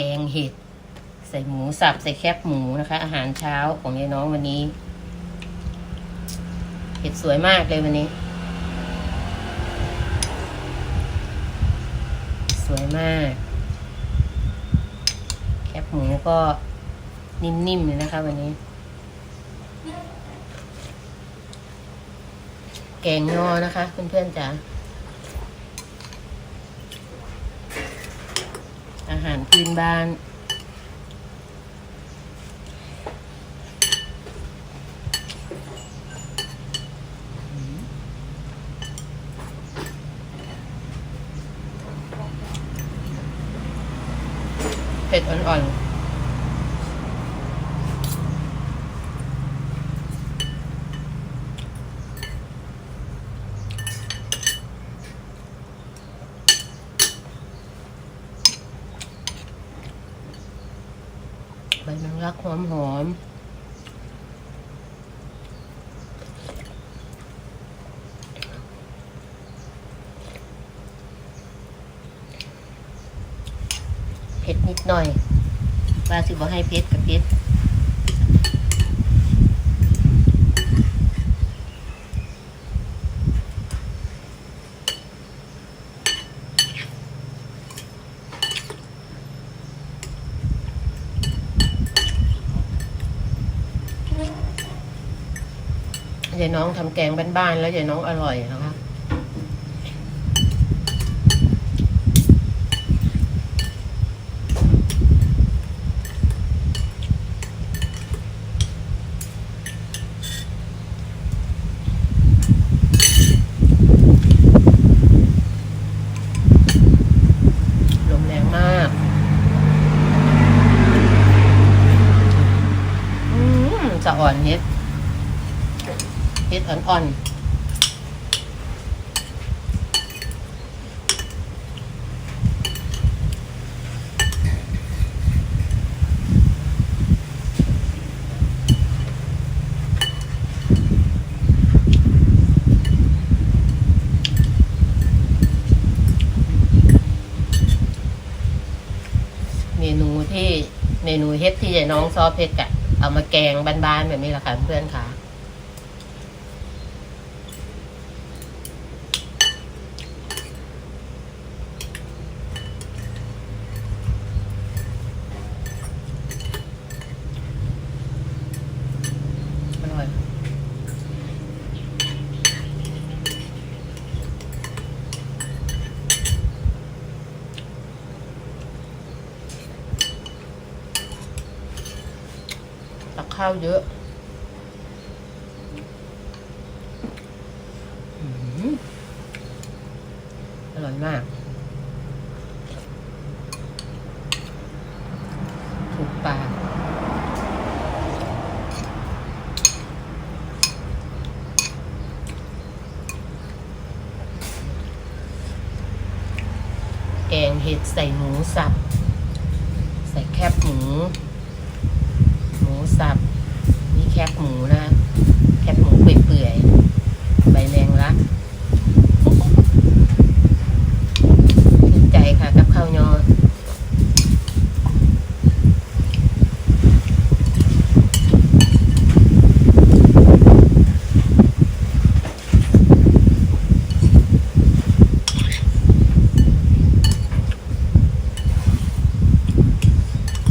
แกงเห็ด ใส่หมูสับใส่แคบหมูนะคะ อาหารเช้าของยายน้องวันนี้ เห็ดสวยมากเลยวันนี้ สวยมาก แคบหมูก็นิ่มๆเลยนะคะ วันนี้ แกงงอนะคะเพื่อนๆจ๋า อาหารพื้นบ้าน เผ็ดอ่อนๆ บแมงรักหอมหอมเผ็ดนิดหน่อยว่าสิบ่ให้เผ็ดกับเผ็ด ยายน้องทำแกงบ้านๆแล้วยายน้องอร่อยนะคะลมแรงมากอืมจะอ่อนเฮ็ด เห็ดอ่อนๆ เมนูที่เมนูเฮ็ดที่ยายน้องซอสเผ็ดกะเอามาแกงบานๆแบบนี้แหละค่ะเพื่อนค่ะ ข้าวเยอะอร่อยมาก ถูกปากแกงเห็ดใส่หมูสับ ใส่แคบหมู หมูสับ คบหมูนะ แคบหมูเปื่อยๆ ใบแมงลักถูกใจค่ะกับข้าวยอด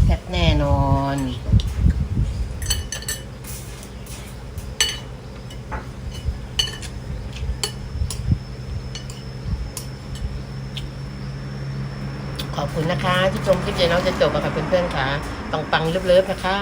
แซ่บแน่นอน ขอบคุณนะคะ ที่ชมคลิปเจน้องจะจบกับเพื่อนๆค่ะ ปังๆเลิฟๆนะคะ